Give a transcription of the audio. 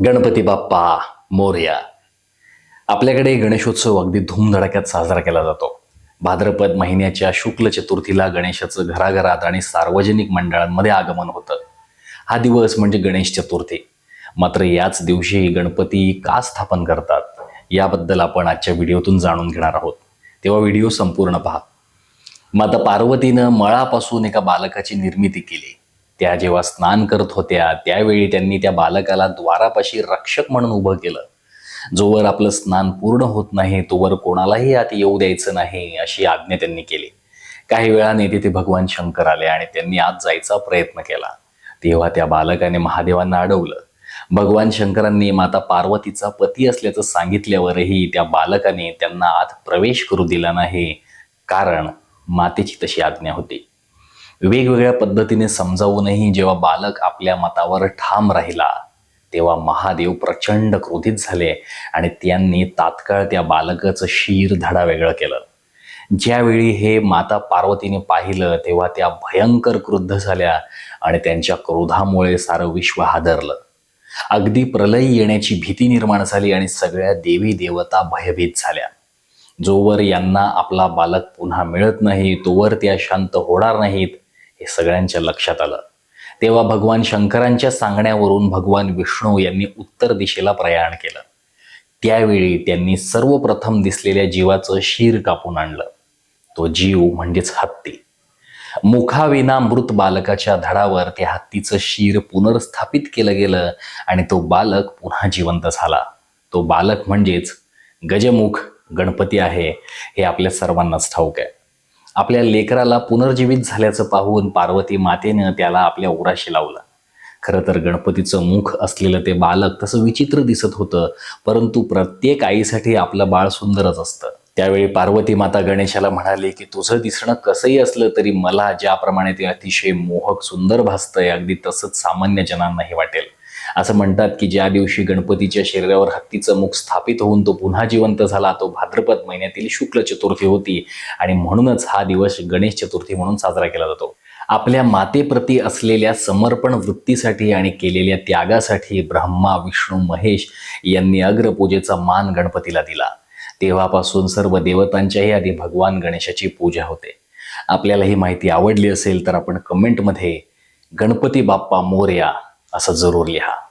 गणपती बाप्पा मोर्या. आपल्याकडे गणेशोत्सव अगदी धूमधडाक्यात साजरा केला जातो. भाद्रपद महिन्याच्या शुक्ल चतुर्थीला गणेशाचं घराघरात आणि सार्वजनिक मंडळांमध्ये आगमन होतं. हा दिवस म्हणजे गणेश चतुर्थी. मात्र याच दिवशी गणपती का स्थापन करतात याबद्दल आपण आजच्या व्हिडिओतून जाणून घेणार आहोत. तेव्हा व्हिडिओ संपूर्ण पहा. माता पार्वतीनं मळापासून एका बालकाची निर्मिती केली. त्या जेव्हा स्नान करत होत्या त्यावेळी त्यांनी त्या बालकाला द्वारापाशी रक्षक म्हणून उभं केलं. जोवर आपलं स्नान पूर्ण होत नाही तोवर कोणालाही आत येऊ द्यायचं नाही अशी आज्ञा त्यांनी केली. काही वेळाने तिथे भगवान शंकर आले आणि त्यांनी आत जायचा प्रयत्न केला. तेव्हा त्या बालकाने महादेवांना अडवलं. भगवान शंकरांनी माता पार्वतीचा पती असल्याचं सांगितल्यावरही त्या बालकाने त्यांना आत प्रवेश करू दिला नाही कारण मातेची तशी आज्ञा होती. वेगवेगळ्या पद्धतीने समजावूनही जेव्हा बालक आपल्या मतावर ठाम राहिला तेव्हा महादेव प्रचंड क्रोधित झाले आणि त्यांनी तात्काळ त्या बालकाचं शीर धडा वेगळं केलं. ज्यावेळी हे माता पार्वतीने पाहिलं तेव्हा त्या भयंकर क्रुद्ध झाल्या आणि त्यांच्या क्रोधामुळे सारं विश्व हादरलं. अगदी प्रलय येण्याची भीती निर्माण झाली आणि सगळ्या देवी देवता भयभीत झाल्या. जोवर यांना आपला बालक पुन्हा मिळत नाही तोवर त्या शांत होणार नाहीत हे सगळ्यांच्या लक्षात आलं. तेव्हा भगवान शंकरांच्या सांगण्यावरून भगवान विष्णू यांनी उत्तर दिशेला प्रयाण केलं. त्यावेळी त्यांनी सर्वप्रथम दिसलेल्या जीवाचं शीर कापून आणलं. तो जीव म्हणजेच हत्ती. मुखाविना मृत बालकाच्या धडावर त्या हत्तीचं शीर पुनर्स्थापित केलं गेलं आणि तो बालक पुन्हा जिवंत झाला. तो बालक म्हणजेच गजमुख गणपती आहे हे आपल्या सर्वांनाच ठाऊक आहे. आपल्या लेकराला पुनर्जीवित झाल्याचं पाहून पार्वती मातेनं त्याला आपल्या उराशी लावलं. खरं तर गणपतीचं मुख असलेलं ते बालक तसं विचित्र दिसत होतं परंतु प्रत्येक आईसाठी आपलं बाळ सुंदरच असतं. त्यावेळी पार्वती माता गणेशाला म्हणाले की तुझं दिसणं कसंही असलं तरी मला ज्याप्रमाणे ते अतिशय मोहक सुंदर भासतंय अगदी तसंच सामान्य जनांनाही वाटेल. असं म्हणतात की ज्या दिवशी गणपतीच्या शरीरावर हत्तीचं मुख स्थापित होऊन तो पुन्हा जिवंत झाला तो भाद्रपद महिन्यातील शुक्ल चतुर्थी होती. आणि म्हणूनच हा दिवस गणेश चतुर्थी म्हणून साजरा केला जातो. आपल्या मातेप्रती असलेल्या समर्पण वृत्तीसाठी आणि केलेल्या त्यागासाठी ब्रह्मा विष्णू महेश यांनी अग्रपूजेचा मान गणपतीला दिला. तेव्हापासून सर्व देवतांच्याही आधी भगवान गणेशाची पूजा होते. आपल्याला ही माहिती आवडली असेल तर आपण कमेंटमध्ये गणपती बाप्पा मोर्या असं जरूर लिहा